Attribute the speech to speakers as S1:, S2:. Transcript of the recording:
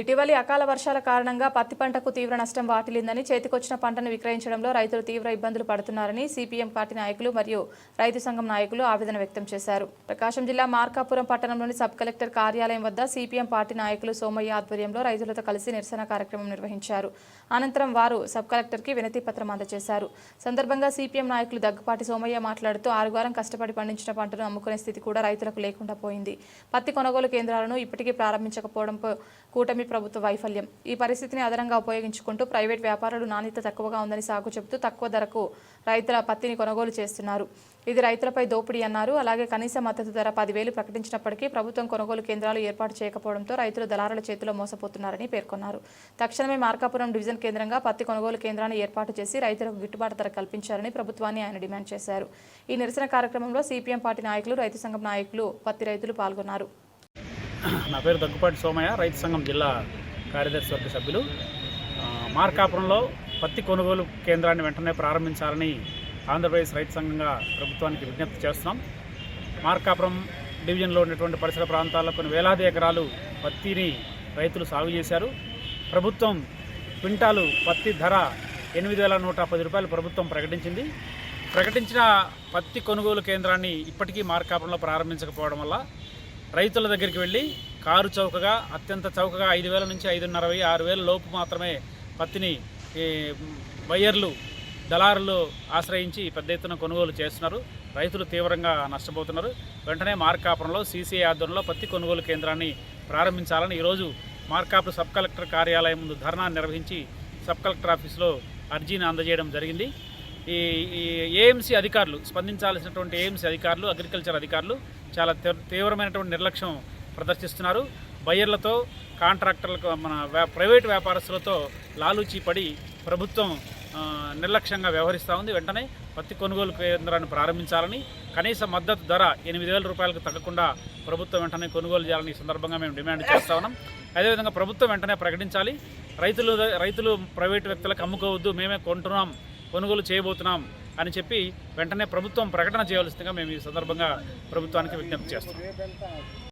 S1: ఇటీవలి అకాల వర్షాల కారణంగా పత్తి పంటకు తీవ్ర నష్టం వాటిల్లిందని చేతికొచ్చిన పంటను విక్రయించడంలో రైతులు తీవ్ర ఇబ్బందులు పడుతున్నారని సిపిఎం పార్టీ నాయకులు మరియు రైతు సంఘం నాయకులు ఆవేదన వ్యక్తం చేశారు. ప్రకాశం జిల్లా మార్కాపురం పట్టణంలోని సబ్ కలెక్టర్ కార్యాలయం వద్ద సిపిఎం పార్టీ నాయకులు సోమయ్య ఆధ్వర్యంలో రైతులతో కలిసి నిరసన కార్యక్రమం నిర్వహించారు. అనంతరం వారు సబ్ కలెక్టర్కి వినతి పత్రం అందజేశారు. సందర్భంగా సిపిఎం నాయకులు దగ్గుపాటి సోమయ్య మాట్లాడుతూ ఆరుగారం కష్టపడి పండించిన పంటను అమ్ముకునే స్థితి కూడా రైతులకు లేకుండా పోయింది. పత్తి కొనుగోలు కేంద్రాలను ఇప్పటికీ ప్రారంభించకపోవడంపై కూటమి ప్రభుత్వ వైఫల్యం. ఈ పరిస్థితిని అదనంగా ఉపయోగించుకుంటూ ప్రైవేట్ వ్యాపారులు నాణ్యత తక్కువగా ఉందని సాగు చెబుతూ తక్కువ ధరకు రైతుల పత్తిని కొనుగోలు చేస్తున్నారు. ఇది రైతులపై దోపిడీ అన్నారు. అలాగే కనీస మద్దతు ధర పదివేలు ప్రకటించినప్పటికీ ప్రభుత్వం కొనుగోలు కేంద్రాలు ఏర్పాటు చేయకపోవడంతో రైతులు దళారుల చేతిలో మోసపోతున్నారని పేర్కొన్నారు. తక్షణమే మార్కాపురం డివిజన్ కేంద్రంగా పత్తి కొనుగోలు కేంద్రాన్ని ఏర్పాటు చేసి రైతులకు గిట్టుబాటు ధర కల్పించాలని ప్రభుత్వాన్ని ఆయన డిమాండ్ చేశారు. ఈ నిరసన కార్యక్రమంలో సిపిఎం పార్టీ నాయకులు రైతు సంఘం నాయకులు పత్తి రైతులు పాల్గొన్నారు.
S2: నా పేరు దగ్గుపాటి సోమయ్య రైతు సంఘం జిల్లా కార్యదర్శి వర్గ సభ్యులు. మార్కాపురంలో పత్తి కొనుగోలు కేంద్రాన్ని వెంటనే ప్రారంభించాలని ఆంధ్రప్రదేశ్ రైతు సంఘంగా ప్రభుత్వానికి విజ్ఞప్తి చేస్తున్నాం. మార్కాపురం డివిజన్లో ఉన్నటువంటి పరిసర ప్రాంతాల్లో కొన్ని వేలాది ఎకరాలు పత్తిని రైతులు సాగు చేశారు. ప్రభుత్వం క్వింటాలు పత్తి ధర ఎనిమిది వేల నూట పది రూపాయలు ప్రభుత్వం ప్రకటించింది. ప్రకటించిన పత్తి కొనుగోలు కేంద్రాన్ని ఇప్పటికీ మార్కాపురంలో ప్రారంభించకపోవడం వల్ల రైతుల దగ్గరికి వెళ్ళి కారు చౌకగా అత్యంత చౌకగా ఐదు వేల నుంచి ఐదున్నర వెయ్యి ఆరు వేల లోపు మాత్రమే పత్తిని ఈ, బయ్యర్లు దళారులు ఆశ్రయించి పెద్ద ఎత్తున కొనుగోలు చేస్తున్నారు. రైతులు తీవ్రంగా నష్టపోతున్నారు. వెంటనే మార్కాపురంలో సీసీఐ ఆధ్వర్యంలో పత్తి కొనుగోలు కేంద్రాన్ని ప్రారంభించాలని ఈరోజు మార్కాపురం సబ్ కలెక్టర్ కార్యాలయం ముందు ధర్నా నిర్వహించి సబ్ కలెక్టర్ ఆఫీస్లో అర్జీని అందజేయడం జరిగింది. ఈ ఈ ఏఎంసీ అధికారులు స్పందించాల్సినటువంటి ఏఎంసీ అధికారులు అగ్రికల్చర్ అధికారులు చాలా తీవ్ర- తీవ్రమైనటువంటి నిర్లక్ష్యం ప్రదర్శిస్తున్నారు. బయ్యర్లతో కాంట్రాక్టర్లకు మన వ్యా- ప్రైవేట్ వ్యాపారస్తులతో లాలూచీ పడి ప్రభుత్వం నిర్లక్ష్యంగా వ్యవహరిస్తూ ఉంది. వెంటనే పత్తి కొనుగోలు కేంద్రాన్ని ప్రారంభించాలని కనీస మద్దతు ధర ఎనిమిది వేల రూపాయలకు తగ్గకుండా ప్రభుత్వం వెంటనే కొనుగోలు చేయాలని ఈ సందర్భంగా మేము డిమాండ్ చేస్తా ఉన్నాం. అదేవిధంగా ప్రభుత్వం వెంటనే ప్రకటించాలి. రైతులు రైతులు ప్రైవేటు వ్యక్తులకు అమ్ముకోవద్దు మేమే కొంటున్నాం కొనుగోలు చేయబోతున్నాం అని చెప్పి వెంటనే ప్రభుత్వం ప్రకటన చేయవలసిందిగా మేము ఈ సందర్భంగా ప్రభుత్వానికి విజ్ఞప్తి చేస్తున్నాం.